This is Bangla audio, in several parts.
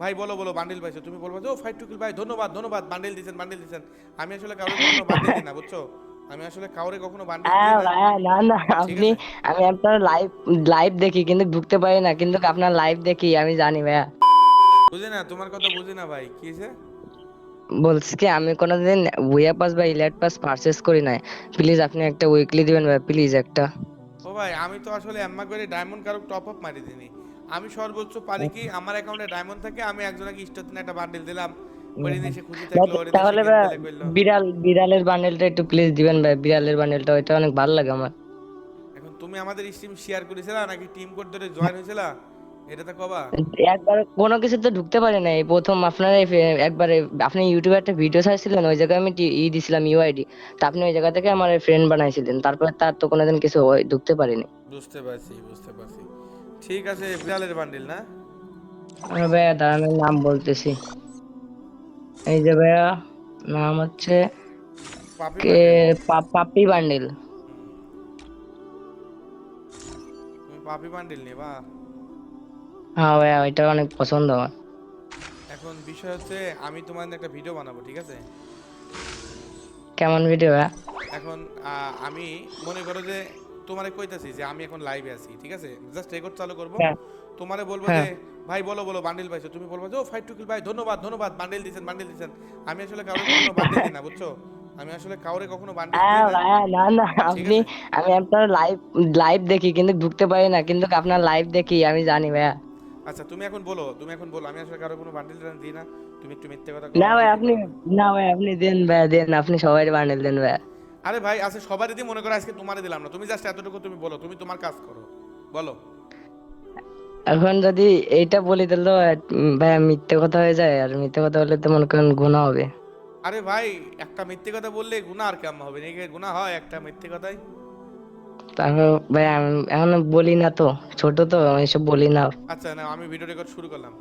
ভাই বলো বলো বান্ডিল পাইছো। তুমি বলব যে ও ফাইট টুকিল ভাই ধন্যবাদ ধন্যবাদ বান্ডিল দিছেন বান্ডিল দিছেন। আমি আসলে কাউরে কখনো বান্ডিল দিই না বুঝছ? আমি আসলে কাউরে কখনো বান্ডিল হ্যাঁ দিই না না না আপনি আমি আপনার লাইভ লাইভ দেখি কিন্তু ঢুকতে পারি না কিন্তু আপনার লাইভ দেখি আমি জানি ভাইয়া। বুঝি না তোমার কথা বুঝি না ভাই। কি হয়েছে বলছি কি আমি কোনোদিন উইয়া পাস বা ইলাইট পাস পারচেস করি নাই। প্লিজ আপনি একটা উইকলি দিবেন ভাই প্লিজ একটা। ও ভাই আমি তো আসলে এম্মা করে ডায়মন্ড কারও টপ আপ মারি দিনি আমি সর্বোচ্চ পারি কি? আমার অ্যাকাউন্টে ডায়মন্ড থাকে আমি একজনকে স্টোর একটা বান্ডিল দিলাম। তাহলে বিড়াল বিড়ালের বান্ডেলটা একটু প্লিজ দিবেন ভাই বিড়ালের বান্ডেলটা ওইটা অনেক ভালো লাগে আমার। এখন তুমি আমাদের স্ট্রিম শেয়ার করেছিলা নাকি টিম কোড ধরে জয়েন হয়েছিলা? এটা তো কবা। একবার কোনো কিছু তো ঢুকতে পারি নাই প্রথম আপনার একবারে আপনি ইউটিউবে একটা ভিডিও ছাড়ছিলেন ওই জায়গায় আমি ই দিছিলাম ইউআইডি তা আপনি ওই জায়গা থেকে আমার ফ্রেন্ড বানাইছিলেন তারপরে তার তো কোনোদিন কিছু হয়- ঢুকতে পারিনি। বুঝতে পারছি বুঝতে পারছি। ঠিক আছে বিড়ালের বান্ডিল না? আমি ভাইয়া দাঁড়ানোর নাম বলতেছি। এই যে ভাইয়া নাম হচ্ছে পাপি কে? bundle। পা- পাপ্পি বান্ডেল তুমি পাপি বান্ডিল নিবা? হ্যাঁ ভাইয়া ওইটা অনেক পছন্দ আমার। এখন বিষয় হচ্ছে আমি তোমার একটা ভিডিও বানাবো ঠিক আছে? কেমন ভিডিও ভাইয়া? এখন আমি মনে করো যে তোমারে কইতাছি যে আমি এখন লাইভে আছি ঠিক আছে? জাস্ট রেকর্ড চালু করব। হ্যাঁ। তোমারে বলব হ্যাঁ। যে ভাই বলো বলো বান্ডিল পাইছো। তুমি বলব যে ও ফাইট টুকিল ভাই ধন্যবাদ ধন্যবাদ বান্ডিল দিছেন বান্ডিল দিছেন। আমি আসলে কাউরে কখনো বান্ডিল দিই না বুঝছ? আমি আসলে কাউরে কখনো বান্ডিল হ্যাঁ দিই না। না না আপনি আমি আপনার লাইভ লাইভ দেখি কিন্তু ঢুকতে পারি না কিন্তু আপনার লাইভ দেখি আমি জানি ভাইয়া। আচ্ছা তুমি এখন বলো তুমি এখন বলো আমি আসলে কারও কোনো বান্ডিল দিই না। তুমি একটু মিথ্যে কথা না ভাই আপনি না ভাই আপনি দেন ভাইয়া দেন আপনি সবাই বান্ডেল দেন ভাইয়া। আরে ভাই আচ্ছা সবারই দিয়ে মনে করো আজকে তোমারে দিলাম না। তুমি জাস্ট এতটুকু তুমি বলো তুমি তোমার কাজ করো। বলো। এখন যদি এইটা বলি তাহলে উম, মিথ্যে কথা হয়ে যায় আর মিথ্যে কথা বললে তো মনে করেন গুণা হবে। আরে ভাই একটা মিথ্যে কথা বললে গুনাহ আর কেমন হবে? নাকি গুনাহ হয় একটা মিথ্যে কথাই? তারপর ভাই আমি এখন বলি না তো ছোট তো আমি এসব বলি না। আচ্ছা না আমি ভিডিও রেকর্ড শুরু করলাম।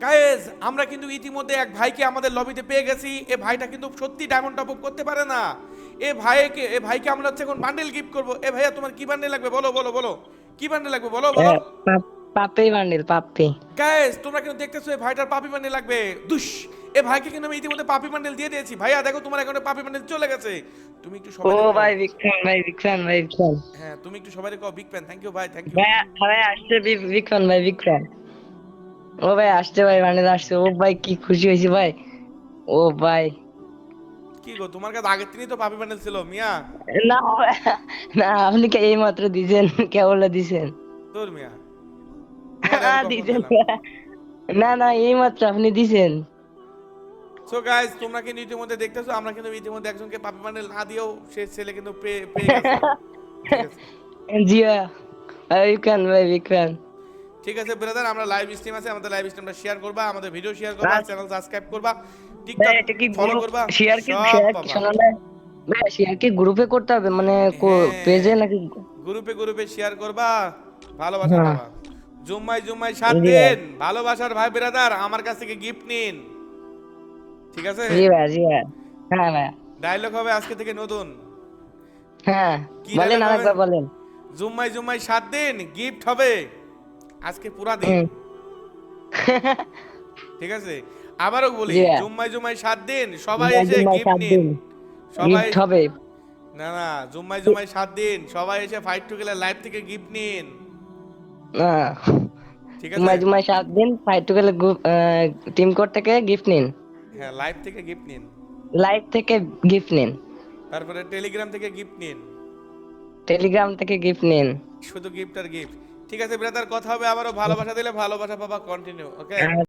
গাইজ আমরা কিন্তু ইতিমধ্যে এক ভাইকে আমাদের লবিতে পেয়ে গেছি। এ ভাইটা কিন্তু সত্যি ডায়মন্ড টপ করতে পারে না। এ ভাইকে এ ভাইকে আমরা হচ্ছে এখন বান্ডেল গিফট করব। এ ভাইয়া তোমার কি বান্ডেল লাগবে? বলো বলো বলো। কি বান্ডেল লাগবে? বলো বলো। পাপ- বান্ডেল পাপ্পি গাইজ তোমরা কিন্তু দেখতেছো এই ভাইটার পাপি বান্ডেল লাগবে। দুশ। এ ভাইকে কিন্তু আমি ইতিমধ্যে পাপি বান্ডেল দিয়ে দিয়েছি। ভাইয়া দেখো তোমার অ্যাকাউন্টে পাপি বান্ডেল চলে গেছে। তুমি একটু সবাই ও ভাই ফ্যান ভাই ফ্যান ভাই বিগ হ্যাঁ তুমি একটু সবাই কও বিগ ফ্যান থ্যাংক ইউ ভাই থ্যাংক ইউ ভাই আসছে বিগ ফ্যান ভাই ফ্যান ও ভাই আসছে ভাই বান্ডেল আসছে। ও ভাই কি খুশি হয়েছি ভাই। ও ভাই। কি গো তোমার কাছে আগের দিনই তো পাপি বান্ডেল ছিল মিয়া? না না আপনি কে এই মাত্র দিছেন কেবল দিছেন? তোর মিয়া। দিছেন না। না এই মাত্র আপনি দিছেন। সো গাইস তোমরা কিন্তু ইতিমধ্যে দেখতেছো আমরা কিন্তু ইতিমধ্যে একজনকে পাপি বান্ডেল না দিয়েও সে ছেলে কিন্তু পেয়ে পেয়ে গেছে। জি ভাই। বিগ ফ্যান ভাই বিগ ফ্যান ঠিক আছে ব্রাদার আমরা লাইভ স্ট্রিম আছে আমাদের লাইভ স্ট্রিমটা শেয়ার করবা আমাদের ভিডিও শেয়ার করবা। চ্যানেল সাবস্ক্রাইব করবা টিকটক ফলো করবা শেয়ার কি শেয়ার কি পাবা। শোনা ভাই শেয়ার কি গ্রুপে করতে হবে? মানে হ্যাঁ। পেজে নাকি গ্রুপে গ্রুপে শেয়ার করবা ভালোবাসা হ্যাঁ। পাবা। জুম্মাই জুম্মাই সাত দিন ভালোবাসার ভাই ব্রাদার আমার কাছ থেকে গিফট নিন। ঠিক আছে? জি ভাই জি ভাই। হ্যাঁ ভাই। ডায়লগ হবে আজকে থেকে নতুন। হ্যাঁ। বলেন আরেকবার বলেন। জুম্মাই জুম্মাই সাত দিন গিফট হবে। আজকে পুরা দিন। ঠিক আছে? আবারও বলি জি। জুম্মাই জুম্মাই সাত দিন সবাই এসে গিফট নিন। সবাই হবে। না না জুম্মাই জুম্মাই সাত দিন সবাই এসে ফাইট টু গেলে লাইভ থেকে গিফট নিন। না। ঠিক আছে? জুমাই সাত দিন ফাইট টু গেলে টিম কোড থেকে গিফট নিন। হ্যাঁ লাইভ থেকে গিফট নিন। লাইভ থেকে গিফট নিন। তারপরে টেলিগ্রাম থেকে গিফট নিন। টেলিগ্রাম থেকে গিফট নিন। শুধু গিফট আর গিফট ঠিক আছে ব্রাদার কথা হবে আবারও। ভালোবাসা দিলে ভালোবাসা পাবা কন্টিনিউ ওকে